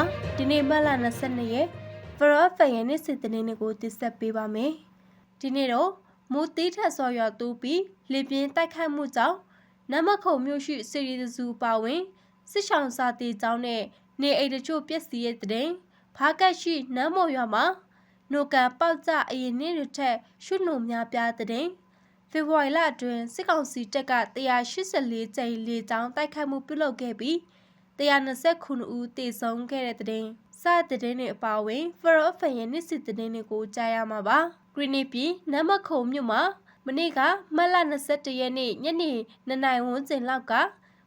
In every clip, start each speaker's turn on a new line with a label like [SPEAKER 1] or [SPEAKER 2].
[SPEAKER 1] မှာဒီနေ့မတ်လ22ရက်ဖရောဖန်ရဲ့နေ့စဉ်သတင်းတွေကိုတင်ဆက်ပေးပါမယ်။ဒီနေ့တော့မိုးတီးထက်စော်ရွာတူပြီးလေပြင်းတိုက်ခတ်မှုကြောင့်နမခုံမြို့ရှိစီရီစုပါဝင်စစ်ဆောင်စာတီကျောင်းနဲ့နေအိမ်တချို့ပျက်စီးရဲ့တဲ့ဖားကတ်ရှိနမ်းမော်ရွာမှာနိုကန်ပေါက်ကြအရင်နေ့တွေထက်ရှုနှုံများပြားတဲ့ဖေဖော်ဝါရီလအတွင်းစစ်ကောင်စီတပ်က184ကြိမ်လေကြောင်းတိုက်ခတ်မှုပြုလုပ်ခဲ့ပြီး 129ဦးသေဆုံးခဲ့တဲ့တဲ့စတဲ့တဲ့တွေအပါအဝင်ဖရောဖန်ရဲ့နေ့စစ်တဲ့တွေကိုကြားရမှာပါဂရီနီပြည်နမခုံမြို့မှာမနေ့ကမတ်လ21ရက်နေ့ညနေ9နာရီဝန်းကျင်လောက်က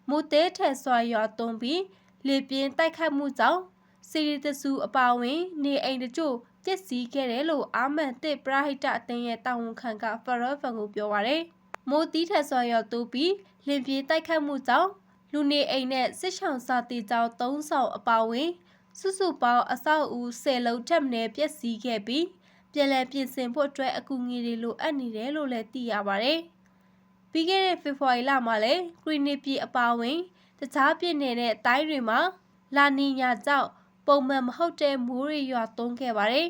[SPEAKER 1] မိုးတဲထဲဆွာရွာသွန်းပြီးလေပြင်းတိုက်ခတ်မှုကြောင့်စီရီတဆူအပါအဝင် နေအိမ်တချို့ပျက်စီးခဲ့တယ်လို့အာမန်တစ်ပရဟိတအသင်းရဲ့တာဝန်ခံကဖရောဖန်ကိုပြောပါရယ်မိုးတီးထက်ဆွာရွာသွန်းပြီးလင်ပြေးတိုက်ခတ်မှုကြောင့် လူနေအိမ်နဲ့စစ်ဆောင်စာတီကျောင်း၃ဆောင်အပါအဝင် စုစုပေါင်းအဆောက်အဦ10လုံးထက်မနည်းပျက်စီးခဲ့ပြီးပြည်လည်ပြင်ဆင်ဖို့အတွက်အကူအညီတွေလိုအပ်နေတယ်လို့လည်းသိရပါဗျ။ပြီးခဲ့တဲ့ဖေဖော်ဝါရီလမှာလည်းဂရီနီပြည်အပါအဝင်တခြားပြည်နယ်နဲ့တိုင်းတွေမှာလာနီညာကြောင့်ပုံမှန်မဟုတ်တဲ့မိုးရေရွာသွန်းခဲ့ပါတယ်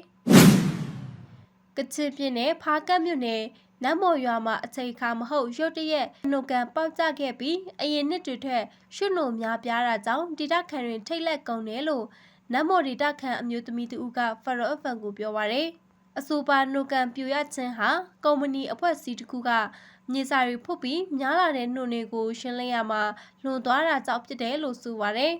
[SPEAKER 1] ။ကချင်ပြည်နယ်ဖားကတ်မြို့နယ် နတ်မော်ရွာမှာအချိန်အခါမဟုတ်ရုတ်တရက်နှုတ်ကန်ပေါက်ကျခဲ့ပြီးအရင်နှစ်တွေထက်ရွှွနှုံများပြားတာကြောင့်ဒေတာခန်တွင်ထိတ်လက်ကုန်တယ်လို့နတ်မော်ဒေတာခန်အမျိုးသမီးတူကဖရောအဖန်ကိုပြောပါရယ်အဆိုပါနှုတ်ကန်ပြူရခြင်းဟာကုမ္ပဏီအဖွဲ့အစည်းတစ်ခုကမြေစာတွေဖုတ်ပြီးများလာတဲ့နှုတ်တွေကိုရှင်းလင်းရမှာလွန်သွားတာကြောင့်ဖြစ်တယ်လို့ဆိုပါရယ်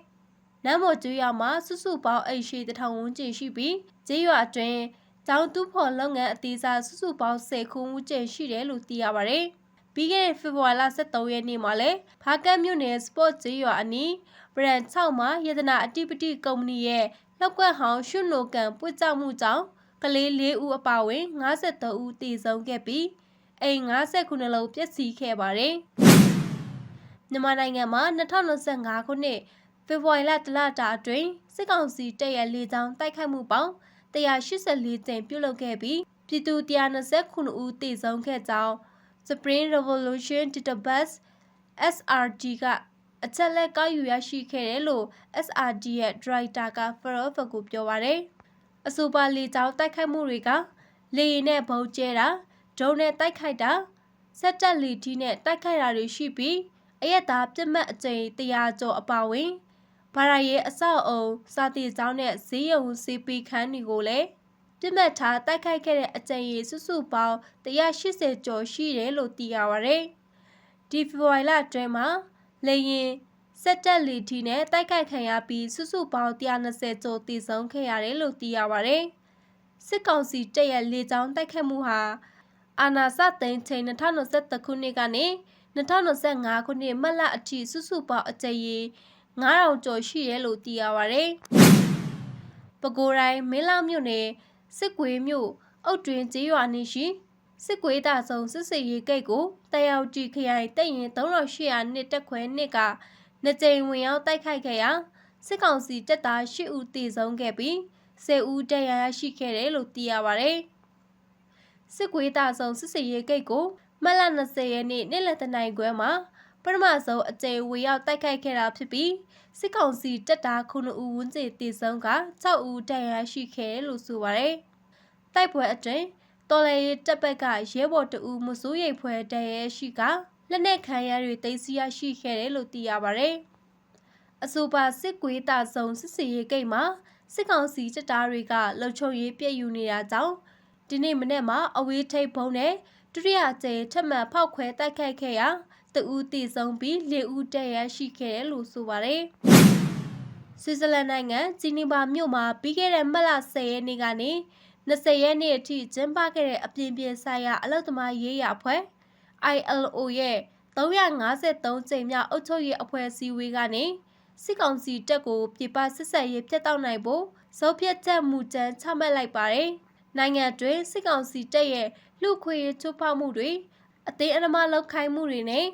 [SPEAKER 1] နတ်မော်ကျွေးရမှာစုစုပေါင်းအိမ်ရှိတထောင်ဝန်းကျင်ရှိပြီးကျေးရွာအတွင်း ကျောင်းတူးဖော်လုပ်ငန်းအသေးစားစုစုပေါင်း10ခုဝန်းကျင်ရှိတယ်လို့သိရပါဗျ။ပြီးခဲ့တဲ့ဖေဖော်ဝါရီလ23ရက်နေ့မှာလည်းဖားကတ်မြို့နယ်စပေါ့ကျေးရွာအနီးဘရန်6မှာယတနာအတိပတိကုမ္ပဏီရဲ့လောက်ကွက်ဟောင်းရွှွနိုကန်ပွတ်ကြောက်မှုကြောင့်ကလေး၄ဦးအပါအဝင်53ဦးတည်ဆုံးခဲ့ပြီးအိမ်59လုံးပျက်စီးခဲ့ပါတယ်။မြန်မာနိုင်ငံမှာ2025ခုနှစ်ဖေဖော်ဝါရီလတလတာအတွင်းစစ်ကောင်စီတပ်ရဲ့လေကြောင်းတိုက်ခိုက်မှုပေါင်း 184ကြိမ်ပြုလုပ်ခဲ့ပြီးပြည်သူ129ဦးသေဆုံးခဲ့ကြောင်း Spring Revolution Database SRD ကအချက်လက်ကောက်ယူရရှိခဲ့တယ်လို့ SRD ရဲ့ဒရိုက်တာက Farouk ကိုပြောပါရယ်အဆိုပါလေကြောင်းတိုက်ခိုက်မှုတွေကလေရင်နဲ့ဘုံကျဲတာဒုံနဲ့တိုက်ခိုက်တာစက်တက်လီတီနဲ့တိုက်ခိုက်တာတွေရှိပြီးအရက်သားပြစ်မှတ်အကြိမ်100ကျော်အပါဝင် ဘာရရဲ့အဆောက်အုံစာတီကျောင်းနဲ့ဈေးရုံစီပီခန်းတွေကိုလည်းပြစ်မှတ်ထားတိုက်ခိုက်ခဲ့တဲ့အကြိမ်ရေစုစုပေါင်း180ကျော်ရှိတယ်လို့သိရပါဗျ။ဒီဖေဖော်ဝါရီလအတွင်းမှာလေရင်စက်တက်လီတီနဲ့တိုက်ခိုက်ခံရပြီးစုစုပေါင်း120ကျော်တည်ဆုံးခဲ့ရတယ်လို့သိရပါဗျ။စစ်ကောင်စီတပ်ရဲ့လေကြောင်းတိုက်ခိုက်မှုဟာအာနာစသိန်းချိန်2023ခုနှစ်ကနေ2025ခုနှစ်မတ်လအထိစုစုပေါင်းအကြိမ်ရေ 9000ကျော်ရှိတယ်လို့သိရပါဗျ။ပဲခူးတိုင်းမင်းလာမြို့နယ်စစ်ကွေးမြို့အုတ်တွင်ကျေးရွာနေရှိစစ်ကွေးတာဆုံးစစ်စေရေးဂိတ်ကိုတက်ရောက်ကြည့်ခရိုင်တပ်ရင်3800နှစ်တက်ခွဲနှစ်ကနှစ်ကြိမ်ဝင်ရောက်တိုက်ခိုက်ခဲ့ရာစစ်ကောင်စီတပ်သား10ဦးသေဆုံးခဲ့ပြီး10ဦးဒဏ်ရာရရှိခဲ့တယ်လို့သိရပါတယ်။စစ်ကွေးတာဆုံးစစ်စေရေးဂိတ်ကိုမတ်လ20ရက်နေ့နေ့လယ်တနိုင်ခွဲမှာ ပထမဆုံးအကြိမ်ဝေရောက်တိုက်ခိုက်ခဲ့တာဖြစ်ပြီးစစ်ကောင်စီတပ်သား9ဦးဝန်းကျင်တေဆုံးက6ဦးဒဏ်ရာရှိခဲ့တယ်လို့ဆိုပါတယ်။တိုက်ပွဲအတွင်းတော်လေတပ်ဘက်ကရဲဘော်တဦးမစိုးရိမ်ဖွယ်ဒဏ်ရာရှိကလက်နက်ခံရတွေတိတ်စီရရှိခဲ့တယ်လို့သိရပါတယ်။အဆိုပါစစ်ကွေးတာဆုံးစစ်စီရေးဂိတ်မှာစစ်ကောင်စီတပ်သားတွေကလှုပ်ချုံရေးပြည့်ယူနေတာကြောင့်ဒီနေ့မနေ့မှာအဝေးထိပ်ဘုံနဲ့ဒုတိယအကြိမ်ထပ်မံဖောက်ခွဲတိုက်ခိုက်ခဲ့ရာ တဦးတည်ဆုံးပြီး၄ဦးတက်ရရှိခဲ့တယ်လို့ဆိုပါတယ်။ဆွစ်ဇာလန်နိုင်ငံဂျီနီဗာမြို့မှာပြီးခဲ့တဲ့မတ်လ10ရက်နေ့ကနေ20ရက်နေ့အထိကျင်းပခဲ့တဲ့အပြင်ပြင်ဆိုင်ရာအလုပ်သမားရေးရာအဖွဲ့ ILO ရဲ့353ကြိမ်မြောက်အုပ်ချုပ်ရေးအဖွဲ့အစည်းအဝေးကနေစစ်ကောင်စီတပ်ကိုပြပဆက်ဆက်ရေးပြတ်တောက်နိုင်ဖို့စုပ်ပြတ်ချက်မူတမ်းချမှတ်လိုက်ပါတယ်။နိုင်ငံတွင်းစစ်ကောင်စီတပ်ရဲ့လူခွေချိုးဖောက်မှုတွေအသေးအနှမလောက်ခိုင်းမှုတွေနဲ့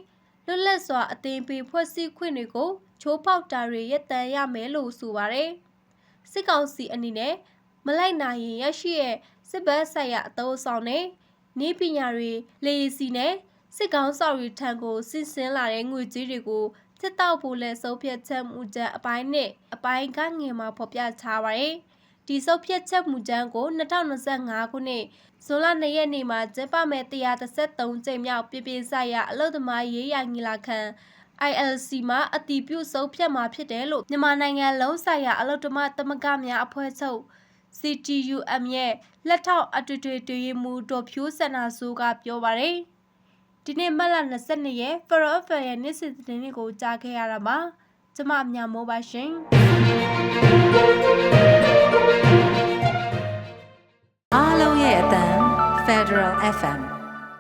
[SPEAKER 1] လွတ်လပ်စွာအသင်ပေးဖွဲ့စည်းခွင့်တွေကိုချိုးဖောက်တာတွေရပ်တန့်ရမယ်လို့ဆိုပါတယ်။စစ်ကောင်စီအနေနဲ့မလိုက်နိုင်ရင်ရရှိရဲ့စစ်ဘက်ဆိုင်ရာအသုံးအဆောင်နဲ့နေပညာတွေလေစီနဲ့စစ်ကောင်းဆောင်တွေထံကိုဆင်းဆင်းလာတဲ့ငွေကြေးတွေကိုစစ်တောက်ဖို့လဲဆုံးဖြတ်ချက်မူကြမ်းအပိုင်းနဲ့အပိုင်းကငယ်မှာဖော်ပြထားပါတယ်။ ဒီဆုံးဖြတ်ချက်မူကြမ်းကို2025ခုနှစ်ဇွန်လ2ရက်နေ့မှာကျင်းပမဲ့133ကြိမ်မြောက်ပြည်ပဆိုင်ရာအလုသမားရေးရာညီလာခံ ILC မှာအတီးပြုဆုံးဖြတ်မှာဖြစ်တယ်လို့မြန်မာနိုင်ငံလုံးဆိုင်ရာအလုတ္တမသမဂ္ဂများအဖွဲ့ချုပ် CTUM ရဲ့လက်ထောက်အထွေထွေတည်မှုဒေါ်ဖြိုးစန္နာဆိုးကပြောပါတယ်။ဒီနေ့မတ်လ22ရက် Forever ရဲ့နေ့စဉ်သတင်းတွေကိုကြားခဲ့ရတာပါ။ ကျမအမြမိုးပါရှင်။
[SPEAKER 2] အားလုံးရဲ့အတန် Federal FM